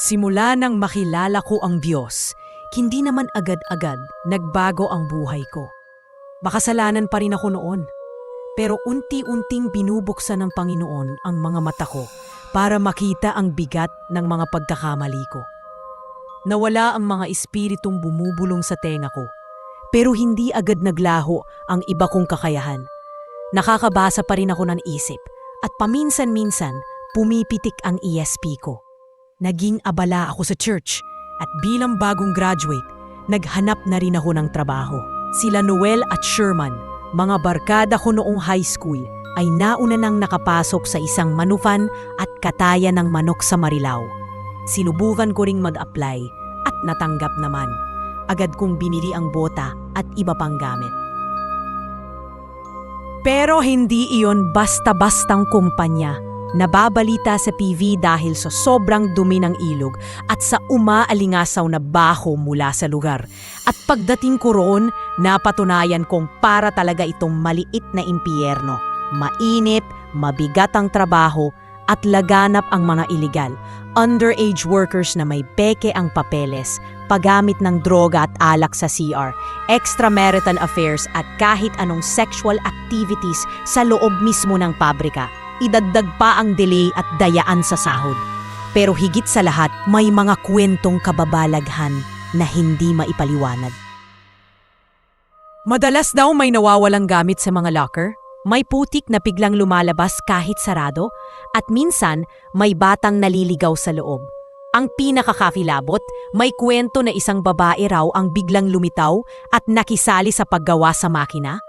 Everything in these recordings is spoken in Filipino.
Simula nang makilala ko ang Diyos, hindi naman agad-agad nagbago ang buhay ko. Makasalanan pa rin ako noon. Pero unti-unting binubuksan ng Panginoon ang mga mata ko para makita ang bigat ng mga pagkakamali ko. Nawala ang mga espiritong bumubulong sa tenga ko, pero hindi agad naglaho ang iba kong kakayahan. Nakakabasa pa rin ako ng isip at paminsan-minsan pumipitik ang ESP ko. Naging abala ako sa church at bilang bagong graduate, naghanap na rin ako ng trabaho. Sila Noel at Sherman, mga barkada ko noong high school, ay nauna nang nakapasok sa isang manufan at kataya ng manok sa Marilao. Sinubukan ko ring mag-apply at natanggap naman. Agad kong binili ang bota at iba pang gamit. Pero hindi iyon basta-bastang kumpanya. Nababalita sa PV dahil sa sobrang dumi ng ilog at sa umaalingasaw na baho mula sa lugar. At pagdating ko roon, napatunayan kong para talaga itong maliit na impyerno. Mainit, mabigat ang trabaho, at laganap ang mga iligal. Underage workers na may peke ang papeles, paggamit ng droga at alak sa CR, extramarital affairs at kahit anong sexual activities sa loob mismo ng pabrika. Idagdag pa ang delay at dayaan sa sahod. Pero higit sa lahat, may mga kwentong kababalaghan na hindi maipaliwanag. Madalas daw may nawawalang gamit sa mga locker. May putik na biglang lumalabas kahit sarado at minsan may batang naliligaw sa loob. Ang pinakakakilabot, may kwento na isang babae raw ang biglang lumitaw at nakisali sa paggawa sa makina.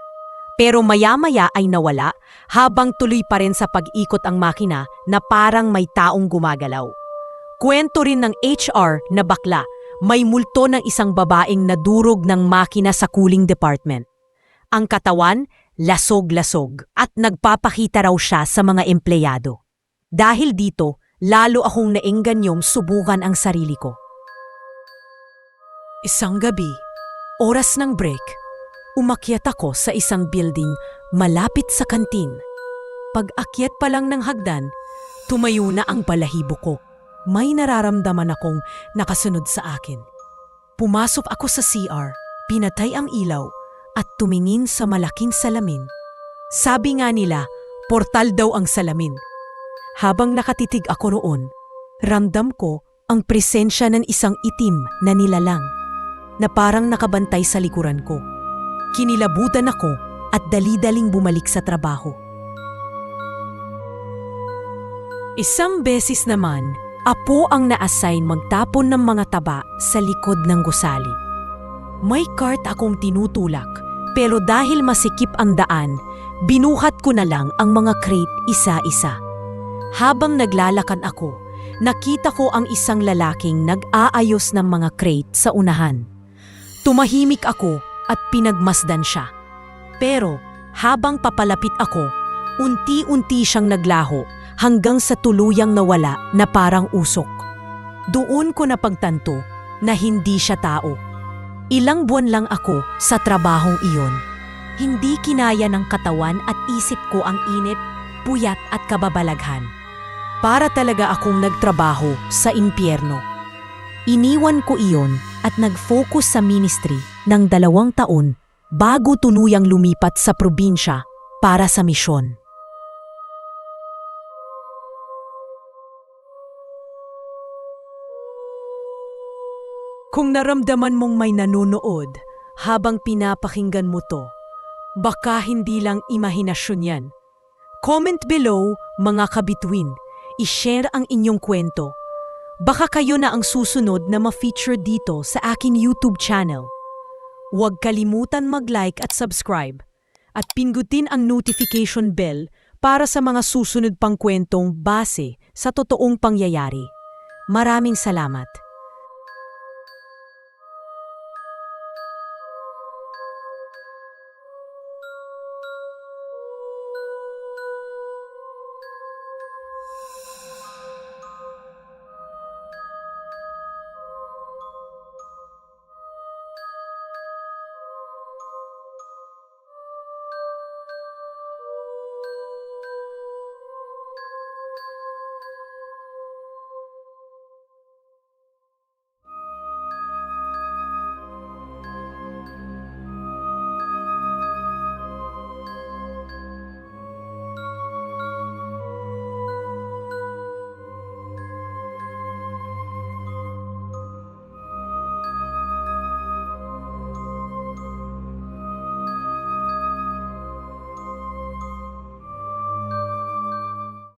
Pero maya-maya ay nawala habang tuloy pa rin sa pag-ikot ang makina na parang may taong gumagalaw. Kwento rin ng HR na bakla, may multo ng isang babaeng nadurog ng makina sa cooling department. Ang katawan, lasog-lasog at nagpapakita raw siya sa mga empleyado. Dahil dito, lalo akong naingganyong subukan ang sarili ko. Isang gabi, oras ng break, umakyat ako sa isang building malapit sa kantin. Pag-akyat pa lang ng hagdan, tumayo na ang balahibo ko. May nararamdaman akong nakasunod sa akin. Pumasok ako sa CR, pinatay ang ilaw, at tumingin sa malaking salamin. Sabi nga nila, portal daw ang salamin. Habang nakatitig ako roon, ramdam ko ang presensya ng isang itim na nilalang na parang nakabantay sa likuran ko. Kinilabutan ako at dali-daling bumalik sa trabaho. Isang beses naman, apo ang na-assign magtapon ng mga taba sa likod ng gusali. May cart akong tinutulak, pero dahil masikip ang daan, binuhat ko na lang ang mga crate isa-isa. Habang naglalakad ako, nakita ko ang isang lalaking nag-aayos ng mga crate sa unahan. Tumahimik ako at pinagmasdan siya. Pero habang papalapit ako, unti-unti siyang naglaho hanggang sa tuluyang nawala na parang usok. Doon ko napagtanto na hindi siya tao. Ilang buwan lang ako sa trabahong iyon. Hindi kinaya ng katawan at isip ko ang init, puyat at kababalaghan. Para talaga akong nagtrabaho sa impyerno. Iniwan ko iyon at nag-focus sa ministry ng dalawang taon bago tuluyang lumipat sa probinsya para sa misyon. Kung naramdaman mong may nanonood habang pinapakinggan mo to, baka hindi lang imahinasyon yan. Comment below, mga kabituin. I-share ang inyong kwento. Baka kayo na ang susunod na ma-feature dito sa akin YouTube channel. Huwag kalimutan mag-like at subscribe. At pingutin ang notification bell para sa mga susunod pang kwentong base sa totoong pangyayari. Maraming salamat.